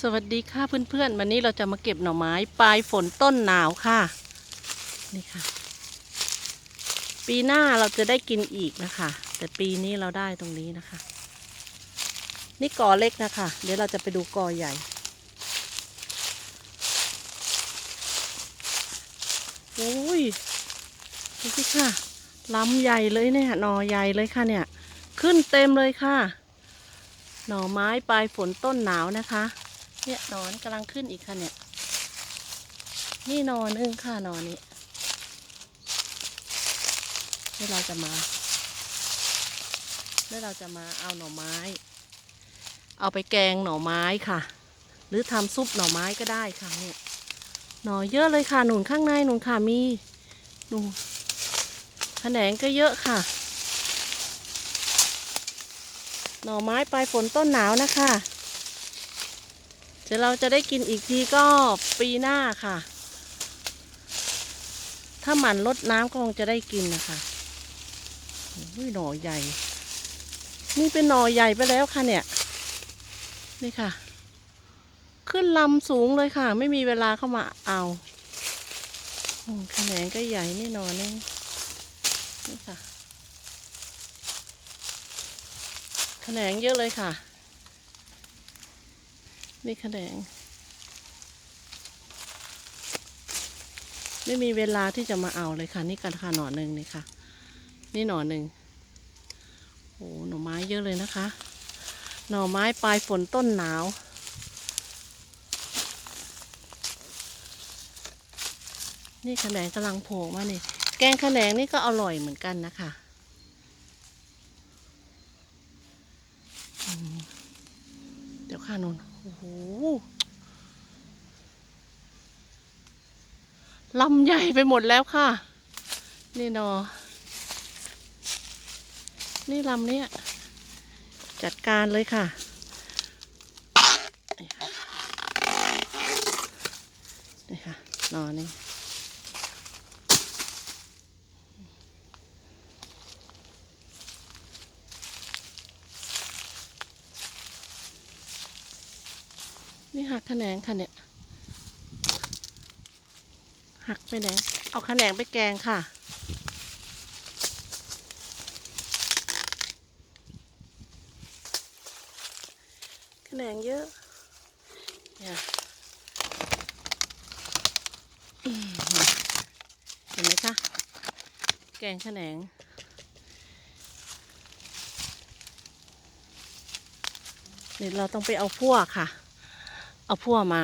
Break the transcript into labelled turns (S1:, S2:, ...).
S1: สวัสดีค่ะเพื่อนๆ วันนี้เราจะมาเก็บหน่อไม้ ปลายฝนต้นหนาวค่ะ นี่ค่ะ ปีหน้าเราจะได้กินอีกนะคะ แต่ปีนี้เราได้ตรงนี้นะคะ นี่กอเล็กนะคะ เดี๋ยวเราจะไปดูกอใหญ่โอ้ยดูสิค่ะลำใหญ่เลยเนี่ยหน่อใหญ่เลยค่ะเนี่ย ขึ้นเต็มเลยค่ะ หน่อไม้ปลายฝนต้นหนาวนะคะ เนี่ยนอนกำลังขึ้นอีกค่ะเนี่ย นี่นอนนึงค่ะนอนนี้เดี๋ยวเราจะมาเดี๋ยวเราจะมาเอาหน่อไม้ เอาไปแกงหน่อไม้ค่ะ หรือทำซุปหน่อไม้ก็ได้ค่ะเนี่ยหน่อเยอะเลยค่ะหนุนข้างในหนุนค่ะมีหนุนแขนงก็เยอะค่ะ หน่อไม้ปลายฝนต้นหนาวนะคะ ดี๋ยวเราจะได้กินอีกทีก็ปีหน้าค่ะ ถ้าหมันลดน้ำก็คงจะได้กินนะคะอุ้ยหน่อใหญ่ นี่เป็นหน่อใหญ่ไปแล้วค่ะเนี่ย นี่ค่ะ ขึ้นลำสูงเลยค่ะ ไม่มีเวลาเข้ามาเอาอืมแขนงก็ใหญ่นี่หนอนึงนี่ค่ะแขนงเยอะเลยค่ะ นี่แขนงไม่มีเวลาที่จะมาเอาเลยค่ะ นี่กันค่ะหน่อหนึ่งนี่ค่ะ นี่หน่อหนึ่งโอ้หน่อไม้เยอะเลยนะคะ หน่อไม้ปลายฝนต้นหนาวนี่แขนงกำลังโผล่มานี่แกงแขนงนี่ก็อร่อยเหมือนกันนะคะเดี๋ยวค่ะนน โอ้โหลำใหญ่ไปหมดแล้วค่ะ นี่นอ นี่ลำเนี้ยจัดการเลยค่ะ นี่ค่ะนี่ค่ะนอนี่ นี่หักแขนงค่ะเนี่ย หักไปไหน เอาแขนงไปแกงค่ะ แขนงเยอะเนี่ยเห็นไหมคะ แกงแขนงนี่เราต้องไปเอาพั่วค่ะ เอาพั่วมา